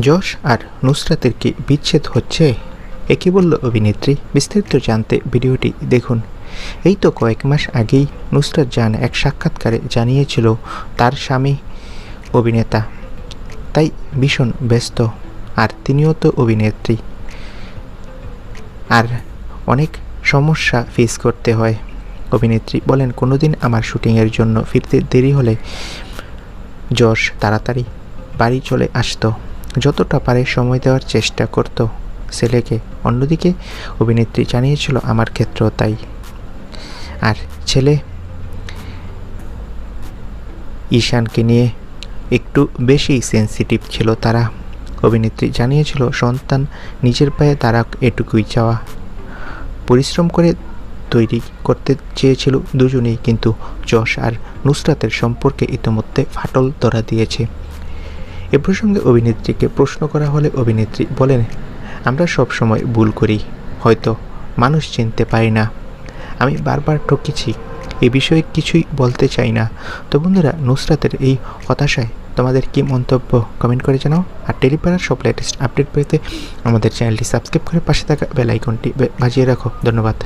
যশ আর নুসরাতের কি বিচ্ছেদ হচ্ছে? একই বলল অভিনেত্রী? বিস্তারিত জানতে ভিডিওটি দেখুন। এই তো কয়েক মাস আগেই নুসরাত জান এক সাক্ষাৎকারে জানিয়েছিল তার স্বামী অভিনেতা। তাই ভীষণ ব্যস্ত। আর তিনিও তো অভিনেত্রী। আর অনেক সমস্যা ফেস করতে হয়। অভিনেত্রী বলেন, কোনোদিন আমার শুটিংয়ের জন্য ফিরতে দেরি হলে যশ তাড়াতাড়ি বাড়ি চলে আসতো। যতটা পারে সময় দেওয়ার চেষ্টা করত। ছেলেকে, অন্যদিকে অভিনেত্রী জানিয়েছিল আমার ক্ষেত্রেও তাই। আর ছেলে ঈশানকে নিয়ে একটু বেশি সেন্সিটিভ ছিল তারা। অভিনেত্রী জানিয়েছিল, সন্তান নিজের পায়ে তারা এটুকুই চাওয়া। পরিশ্রম করে তৈরি করতে চেয়েছিল দুজনেই, কিন্তু যশ আর নুসরাতের সম্পর্কে ইতিমধ্যে ফাটল ধরা দিয়েছে। এ প্রসঙ্গে অভিনেত্রীকে প্রশ্ন করা হলে অভিনেত্রী বলেন, আমরা সব সময় ভুল করি, হয়তো মানুষ চিনতে পারি না। আমি বারবার ঠকেছি এ বিষয়ে কিছুই বলতে চাই না। তো বন্ধুরা, নুসরাতের এই হতাশায় তোমাদের কি মন্তব্য কমেন্ট করে জানাও। আর টেলিপাড়ার সব লেটেস্ট আপডেট পেতে আমাদের চ্যানেলটি সাবস্ক্রাইব করে পাশে থাকা বেল আইকনটি বাজিয়ে রাখো। ধন্যবাদ।